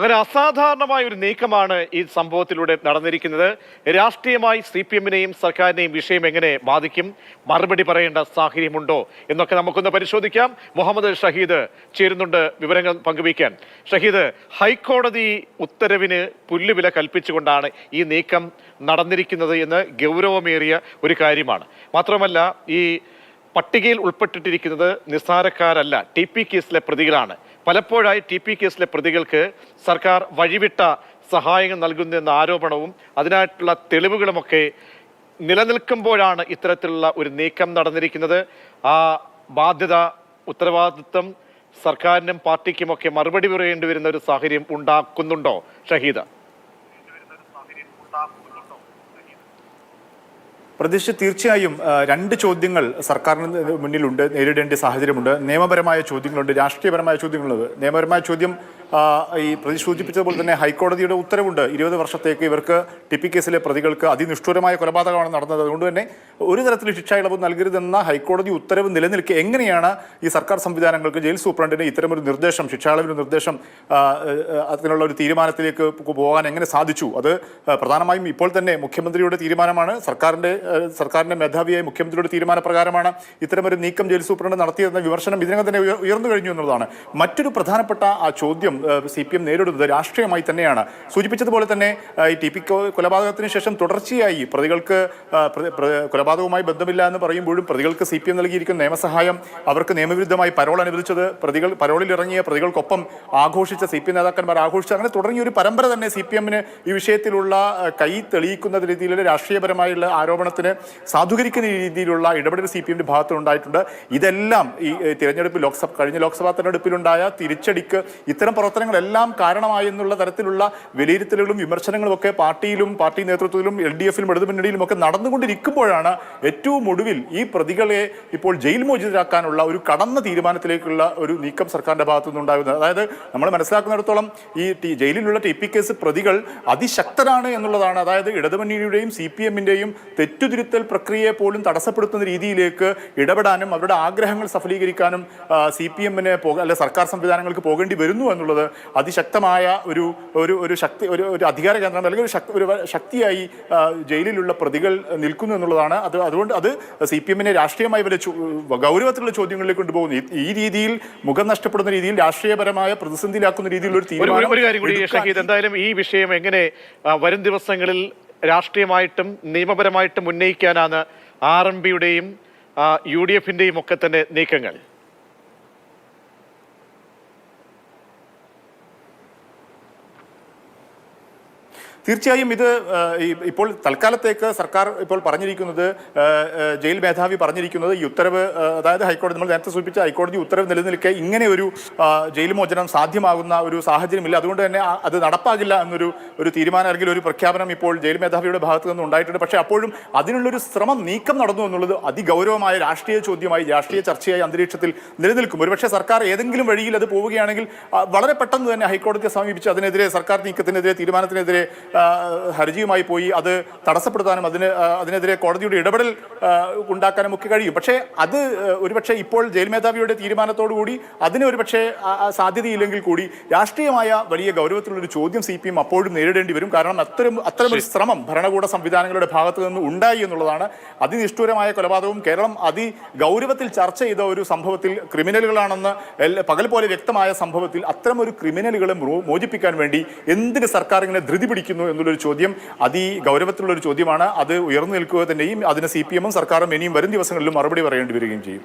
അങ്ങനെ അസാധാരണമായ ഒരു നീക്കമാണ് ഈ സംഭവത്തിലൂടെ നടന്നിരിക്കുന്നത്. രാഷ്ട്രീയമായി സി പി എമ്മിനെയും സർക്കാരിനെയും വിഷയം എങ്ങനെ ബാധിക്കും? മറുപടി പറയേണ്ട സാഹചര്യമുണ്ടോ? എന്നൊക്കെ നമുക്കൊന്ന് പരിശോധിക്കാം. മുഹമ്മദ് ഷഹീദ് ചേരുന്നുണ്ട് വിവരങ്ങൾ പങ്കുവയ്ക്കാൻ. ഷഹീദ് ഹൈക്കോടതി ഉത്തരവിന് പുല്ലുവില കൽപ്പിച്ചുകൊണ്ടാണ് ഈ നീക്കം നടന്നിരിക്കുന്നത് എന്ന് ഗൗരവമേറിയ ഒരു കാര്യമാണ്. മാത്രമല്ല ഈ പട്ടികയിൽ ഉൾപ്പെട്ടിട്ടിരിക്കുന്നത് നിസ്സാരക്കാരല്ല. ടി പി കേസിലെ പ്രതികളാണ്. പലപ്പോഴായി ടി പി കേസിലെ പ്രതികൾക്ക് സർക്കാർ വഴിവിട്ട സഹായങ്ങൾ നൽകുന്നെന്ന ആരോപണവും അതിനായിട്ടുള്ള തെളിവുകളുമൊക്കെ നിലനിൽക്കുമ്പോഴാണ് ഇത്തരത്തിലുള്ള ഒരു നീക്കം നടന്നിരിക്കുന്നത്. ആ ബാധ്യത ഉത്തരവാദിത്വം സർക്കാരിനും പാർട്ടിക്കുമൊക്കെ മറുപടി പറയേണ്ടി വരുന്ന ഒരു സാഹചര്യം ഉണ്ടാക്കുന്നുണ്ടോ? ഷഹീദ. പ്രതീക്ഷ തീർച്ചയായും രണ്ട് ചോദ്യങ്ങൾ സർക്കാരിന് മുന്നിലുണ്ട് നേരിടേണ്ട സാഹചര്യമുണ്ട്. നിയമപരമായ ചോദ്യങ്ങളുണ്ട് രാഷ്ട്രീയപരമായ ചോദ്യങ്ങളുണ്ട്. നിയമപരമായ ചോദ്യം ഈ പ്രതി സൂചിപ്പിച്ചതുപോലെ തന്നെ ഹൈക്കോടതിയുടെ ഉത്തരവുണ്ട്. ഇരുപത് വർഷത്തേക്ക് ഇവർക്ക് ടി പി കേസിലെ പ്രതികൾക്ക് അതിനിഷ്ഠൂരമായ കൊലപാതകമാണ് നടന്നത്. അതുകൊണ്ട് തന്നെ ഒരു തരത്തിലും ശിക്ഷ ഇളവ് നൽകരുതെന്ന ഹൈക്കോടതി ഉത്തരവ് നിലനിൽക്കെ എങ്ങനെയാണ് ഈ സർക്കാർ സംവിധാനങ്ങൾക്ക് ജയിൽ സൂപ്രണ്ടിന് ഇത്തരമൊരു നിർദ്ദേശം ശിക്ഷാളവിന് നിർദ്ദേശം അതിനുള്ള ഒരു തീരുമാനത്തിലേക്ക് പോകാൻ എങ്ങനെ സാധിച്ചു? അത് പ്രധാനമായും ഇപ്പോൾ തന്നെ മുഖ്യമന്ത്രിയുടെ തീരുമാനമാണ്. സർക്കാരിന്റെ സർക്കാരിന്റെ മേധാവിയായ മുഖ്യമന്ത്രിയുടെ തീരുമാനപ്രകാരമാണ് ഇത്തരമൊരു നീക്കം ജയിൽ സൂപ്രണ്ട് നടത്തിയതെന്ന വിമർശനം ഇതിനകം തന്നെ ഉയർന്നു കഴിഞ്ഞു എന്നുള്ളതാണ്. മറ്റൊരു പ്രധാനപ്പെട്ട ആ ചോദ്യം സി പി എം നേരിടുന്നത് രാഷ്ട്രീയമായി തന്നെയാണ്. സൂചിപ്പിച്ചതുപോലെ തന്നെ ഈ ടി പി കൊലപാതകത്തിന് ശേഷം തുടർച്ചയായി പ്രതികൾക്ക് കൊലപാതകവുമായി ബന്ധമില്ല എന്ന് പറയുമ്പോഴും പ്രതികൾക്ക് സി പി എം നൽകിയിരിക്കുന്ന നിയമസഹായം അവർക്ക് നിയമവിരുദ്ധമായി പരോൾ അനുവദിച്ചത് പ്രതികൾ പരോളിൽ ഇറങ്ങിയ പ്രതികൾക്കൊപ്പം ആഘോഷിച്ച സി പി എം നേതാക്കന്മാർ ആഘോഷിച്ച അങ്ങനെ തുടങ്ങിയ ഒരു പരമ്പര തന്നെ സി പി എമ്മിന് ഈ വിഷയത്തിലുള്ള കൈ തെളിയിക്കുന്ന രീതിയിലുള്ള രാഷ്ട്രീയപരമായുള്ള ആരോപണത്തിന് സാധൂകരിക്കുന്ന രീതിയിലുള്ള ഇടപെടൽ സി പി എമ്മിന്റെ ഭാഗത്തുണ്ടായിട്ടുണ്ട് ഇതെല്ലാം ഈ തിരഞ്ഞെടുപ്പ് ലോക്സഭ കഴിഞ്ഞ ലോക്സഭാ തെരഞ്ഞെടുപ്പിലുണ്ടായ തിരിച്ചടിക്ക് ഇത്തരം പ്രവർത്തനങ്ങളെല്ലാം കാരണമായി എന്നുള്ള തരത്തിലുള്ള വിലയിരുത്തലുകളും വിമർശനങ്ങളും ഒക്കെ പാർട്ടിയിലും പാർട്ടി നേതൃത്വത്തിലും എൽ ഡി എഫിലും ഇടതുമുന്നണിയിലും ഒക്കെ നടന്നുകൊണ്ടിരിക്കുമ്പോഴാണ് ഏറ്റവും ഒടുവിൽ ഈ പ്രതികളെ ഇപ്പോൾ ജയിൽ മോചിതരാക്കാനുള്ള ഒരു കടന്ന തീരുമാനത്തിലേക്കുള്ള ഒരു നീക്കം സർക്കാരിന്റെ ഭാഗത്തു നിന്നുണ്ടാകുന്നത് അതായത് നമ്മൾ മനസ്സിലാക്കുന്നിടത്തോളം ഈ ജയിലിലുള്ള ടി പി കേസ് പ്രതികൾ അതിശക്തരാണ് എന്നുള്ളതാണ്. അതായത് ഇടതുമുന്നണിയുടെയും സി പി എമ്മിന്റെയും തെറ്റുതിരുത്തൽ പ്രക്രിയയെ പോലും തടസ്സപ്പെടുത്തുന്ന രീതിയിലേക്ക് ഇടപെടാനും അവരുടെ ആഗ്രഹങ്ങൾ സഫലീകരിക്കാനും സി പി എമ്മിനെ അല്ലെ സർക്കാർ സംവിധാനങ്ങൾക്ക് പോകേണ്ടി വരുന്നു എന്നുള്ളത് അതിശക്തമായ ഒരു ഒരു ഒരു ശക്തി ഒരു ഒരു അധികാര കേന്ദ്രം അല്ലെങ്കിൽ ഒരു ശക്തി ഒരു ശക്തിയായി ജയിലിലുള്ള പ്രതികൾ നിൽക്കുന്നു എന്നുള്ളതാണ്. അത് അതുകൊണ്ട് അത് സി പി എമ്മിനെ രാഷ്ട്രീയമായി വരെ ഗൗരവത്തിലുള്ള ചോദ്യങ്ങളിലേക്ക് കൊണ്ടുപോകുന്നു. ഈ- രീതിയിൽ മുഖം നഷ്ടപ്പെടുന്ന രീതിയിൽ രാഷ്ട്രീയപരമായ പ്രതിസന്ധിയിലാക്കുന്ന രീതിയിലുള്ള ഒരു ഒരു ഒരു- തീരുമാനം ഒരു കാര്യം കൂടി ഷഹീദ് എന്തായാലും ഈ വിഷയം എങ്ങനെ വരും ദിവസങ്ങളിൽ രാഷ്ട്രീയമായിട്ടും നിയമപരമായിട്ടും ഉന്നയിക്കാനാണ് ആർ എം പിയുടെയും യു ഡി എഫിന്റെയും ഒക്കെ തന്നെ നീക്കങ്ങൾ. തീർച്ചയായും ഇത് ഇപ്പോൾ തൽക്കാലത്തേക്ക് സർക്കാർ ഇപ്പോൾ പറഞ്ഞിരിക്കുന്നത് ജയിൽ മേധാവി പറഞ്ഞിരിക്കുന്നത് ഈ ഉത്തരവ് അതായത് ഹൈക്കോടതി നമ്മൾ നേരത്തെ സൂചിപ്പിച്ച ഹൈക്കോടതി ഉത്തരവ് നിലനിൽക്കെ ഇങ്ങനെ ഒരു ജയിൽ മോചനം സാധ്യമാകുന്ന ഒരു സാഹചര്യമില്ല. അതുകൊണ്ട് തന്നെ അത് നടപ്പാകില്ല എന്നൊരു ഒരു തീരുമാനം അല്ലെങ്കിൽ ഒരു പ്രഖ്യാപനം ഇപ്പോൾ ജയിൽ മേധാവിയുടെ ഭാഗത്ത് നിന്ന് ഉണ്ടായിട്ടുണ്ട്. പക്ഷേ അപ്പോഴും അതിനുള്ളൊരു ശ്രമം നീക്കം നടന്നു എന്നുള്ളത് അതിഗൗരവമായ രാഷ്ട്രീയ ചോദ്യമായി രാഷ്ട്രീയ ചർച്ചയായി അന്തരീക്ഷത്തിൽ നിലനിൽക്കും. ഒരുപക്ഷെ സർക്കാർ ഏതെങ്കിലും വഴിയിൽ അത് പോവുകയാണെങ്കിൽ വളരെ പെട്ടെന്ന് തന്നെ ഹൈക്കോടതിയെ സമീപിച്ച് അതിനെതിരെ സർക്കാർ നീക്കത്തിനെതിരെ തീരുമാനത്തിനെതിരെ ഹർജിയുമായി പോയി അത് തടസ്സപ്പെടുത്താനും അതിന് അതിനെതിരെ കോടതിയുടെ ഇടപെടൽ ഉണ്ടാക്കാനും ഒക്കെ കഴിയും. പക്ഷേ അത് ഒരുപക്ഷെ ഇപ്പോൾ ജയിൽ മേധാവിയുടെ തീരുമാനത്തോടു കൂടി അതിന് ഒരുപക്ഷെ സാധ്യതയില്ലെങ്കിൽ കൂടി രാഷ്ട്രീയമായ വലിയ ഗൗരവത്തിലുള്ളൊരു ചോദ്യം സി പി എം അപ്പോഴും നേരിടേണ്ടി വരും. കാരണം അത്തരം അത്തരമൊരു ശ്രമം ഭരണകൂട സംവിധാനങ്ങളുടെ ഭാഗത്തു നിന്ന് ഉണ്ടായി എന്നുള്ളതാണ് അതിനിഷ്ഠൂരമായ കൊലപാതകവും കേരളം അതി ഗൗരവത്തിൽ ചർച്ച ചെയ്ത ഒരു സംഭവത്തിൽ ക്രിമിനലുകളാണെന്ന് പകൽ പോലെ വ്യക്തമായ സംഭവത്തിൽ അത്തരമൊരു ക്രിമിനലുകളെ മോചിപ്പിക്കാൻ വേണ്ടി എന്തിന് സർക്കാർ ഇങ്ങനെ ധൃതി പിടിക്കുന്നു എന്നുള്ളൊരു ചോദ്യം അതി ഗൗരവത്തിലുള്ള ഒരു ചോദ്യമാണ്. അത് ഉയർന്നു നിൽക്കുക തന്നെയും അതിന് സി പി എമ്മും സർക്കാരും ഇനിയും വരും ദിവസങ്ങളിലും മറുപടി പറയേണ്ടി വരികയും ചെയ്യും.